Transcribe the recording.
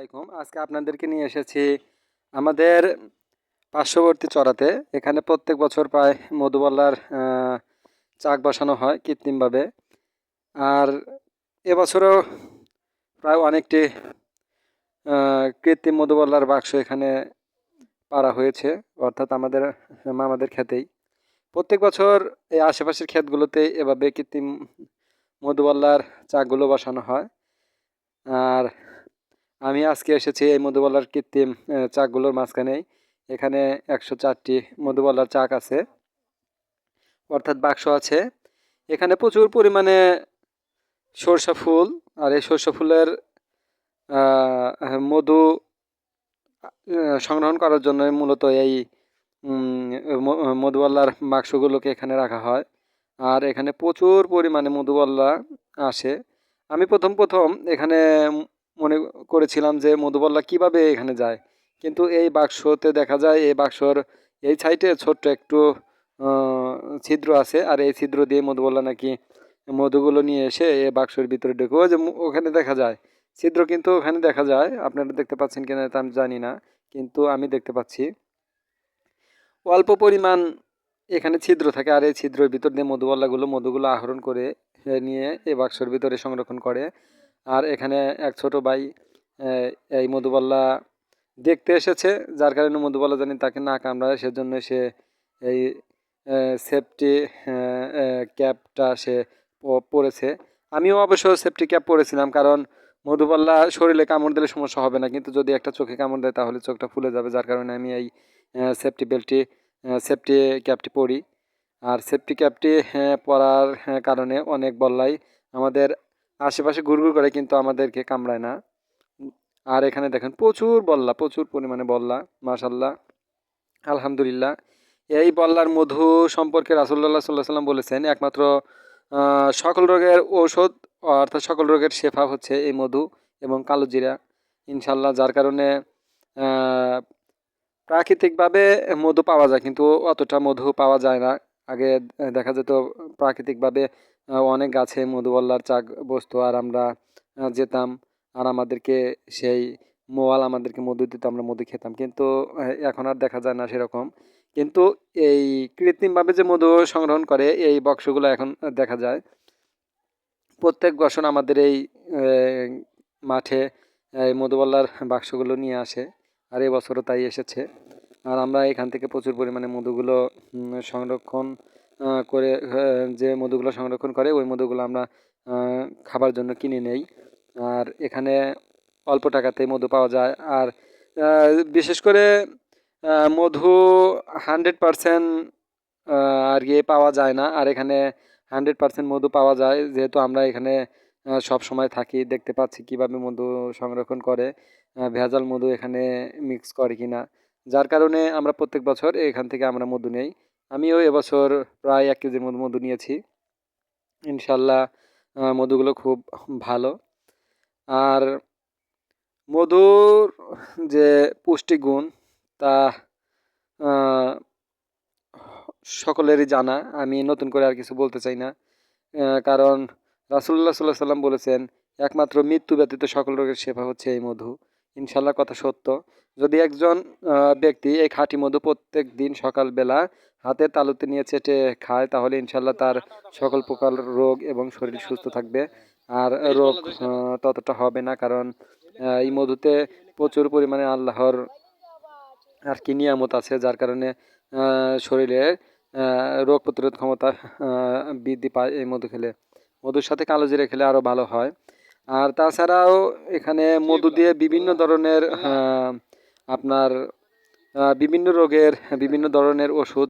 আলাইকুম। আজকে আপনাদেরকে নিয়ে এসেছি আমাদের পার্শ্ববর্তী চড়াতে। এখানে প্রত্যেক বছর প্রায় মধুবাল্লার চাক বসানো হয় কৃত্রিমভাবে। আর এবছরও প্রায় অনেকটি কৃত্রিম মধুবল্লার বাক্স এখানে পাড়া হয়েছে, অর্থাৎ আমাদের মামাদের ক্ষেতেই প্রত্যেক বছর এই আশেপাশের ক্ষেতগুলোতে এভাবে কৃত্রিম মধুবল্লার চাকগুলো বসানো হয়। আর আমি আজকে এসেছি এই মধুবলার কৃত্রিম চাকগুলোর মাঝখানেই এখানে একশো চারটি মধুবলার চাক আছে। অর্থাৎ বাক্স আছে। এখানে প্রচুর পরিমাণে সরষা ফুল আর এই সরষা ফুলের মধু সংগ্রহণ করার জন্য মূলত এই উম, ম- বাক্সগুলোকে এখানে রাখা হয়। আর এখানে প্রচুর পরিমাণে মধুবাল্লা আসে। আমি প্রথম প্রথম এখানে মনে করেছিলাম যে মধুবাল্লা কীভাবে এখানে যায়। কিন্তু এই বাক্সতে দেখা যায়, এই বাক্সর এই সাইডে ছোট্ট একটু ছিদ্র আছে। আর এই ছিদ্র দিয়ে মধুবাল্লা নাকি মধুগুলো নিয়ে এসে এই বাক্সের ভিতরে ঢুকে, ওই যে ওখানে দেখা যায়। ছিদ্র কিন্তু ওখানে দেখা যায়। আপনারা দেখতে পাচ্ছেন কিনা তা আমি জানি না, কিন্তু আমি দেখতে পাচ্ছি। অল্প পরিমাণ এখানে ছিদ্র থাকে, আর এই ছিদ্রের ভিতর দিয়ে মধুবল্লাগুলো মধুগুলো আহরণ করে নিয়ে এই বাক্সের ভিতরে সংরক্ষণ করে। আর এখানে এক ছোট ভাই এই মধুবাল্লা দেখতে এসেছে। যার কারণে মধুবাল্লা জানি তাকে না কামড়ায়, সেজন্য সে এই সেফটি ক্যাপটা সে পরেছে। আমিও অবশ্য সেফটি ক্যাপ পরেছিলাম, কারণ মধুবাল্লা শরীরে কামড় দিলে সমস্যা হবে না। কিন্তু যদি একটা চোখে কামড় দেয়, তাহলে চোখটা ফুলে যাবে। যার কারণে আমি এই সেফটি বেল্টটি সেফটি ক্যাপটি পরি। আর সেফটি ক্যাপটি পরার কারণে অনেক বল্লাই আমাদের আশেপাশে ঘুরঘুর করে কিন্তু আমাদেরকে কামড়ায় না। আর এখানে দেখেন প্রচুর বল্লা, প্রচুর পরিমাণে বল্লা মাশাল্লাহ আলহামদুলিল্লাহ। এই বল্লার মধু সম্পর্কে রাসুল্লাহ সাল্লাহ সাল্লাম বলেছেন, একমাত্র সকল রোগের ঔষধ, অর্থাৎ সকল রোগের শেফা হচ্ছে এই মধু এবং কালো জিরা। ইনশাল্লাহ যার কারণে প্রাকৃতিকভাবে মধু পাওয়া যায়, কিন্তু অতটা মধু পাওয়া যায় না। আগে দেখা যেত প্রাকৃতিকভাবে অনেক গাছে মধুবল্লার চাক বসতো আর আমরা যেতাম। আর আমাদেরকে সেই মোয়াল আমাদেরকে মধু দিত, আমরা মধু খেতাম। কিন্তু এখন আর দেখা যায় না সেরকম। কিন্তু এই কৃত্রিমভাবে যে মধু সংগ্রহণ করে, এই বক্সগুলো এখন দেখা যায়। প্রত্যেক বছর আমাদের এই মাঠে, এই মধুবল্লার বাক্সগুলো নিয়ে আসে। আর এই বছরও তাই এসেছে। আর আমরা এখান থেকে প্রচুর পরিমাণে মধুগুলো সংরক্ষণ করে যে মধুগুলো সংরক্ষণ করে, ওই মধুগুলো আমরা খাবার জন্য কিনে নেই। আর এখানে অল্প টাকাতেই মধু পাওয়া যায়। আর বিশেষ করে মধু হান্ড্রেড পারসেন্ট আর কি পাওয়া যায় না। আর এখানে হান্ড্রেড পারসেন্ট মধু পাওয়া যায়। যেহেতু আমরা এখানে সব সময় থাকি, দেখতে পাচ্ছি কীভাবে মধু সংরক্ষণ করে ভেজাল মধু এখানে মিক্স করে কিনা। যার কারণে আমরা প্রত্যেক বছর এখান থেকে আমরা মধু নেই। আমিও এবছর প্রায় এক কেজির মধু মধু নিয়েছি। ইনশাল্লাহ মধুগুলো খুব ভালো। আর মধুর যে পুষ্টিগুণ, তা সকলেরই জানা। আমি নতুন করে আর কিছু বলতে চাই না। কারণ রাসুল্লাহ সাল্লাহ সাল্লাম বলেছেন, একমাত্র মৃত্যু ব্যতীত সকল রোগের সেবা হচ্ছে এই মধু। ইনশাল্লাহ কথা সত্য। যদি একজন ব্যক্তি এই খাঁটি মধু প্রত্যেক দিন সকালবেলা হাতে তালুতে নিয়ে চেটে খায় তাহলে ইনশাল্লাহ তার সকল প্রকার রোগ এবং শরীর সুস্থ থাকবে। আর রোগ ততটা হবে না কারণ এই মধুতে প্রচুর পরিমাণে আল্লাহর আর কি নিয়ামত আছে যার কারণে আহ, শরীরে রোগ প্রতিরোধ ক্ষমতা বৃদ্ধি পায় এই মধু খেলে। মধুর সাথে কালো জিরে খেলে আরও ভালো হয়। আর তাছাড়াও এখানে মধু দিয়ে বিভিন্ন ধরনের আপনার বিভিন্ন রোগের বিভিন্ন ধরনের ওষুধ।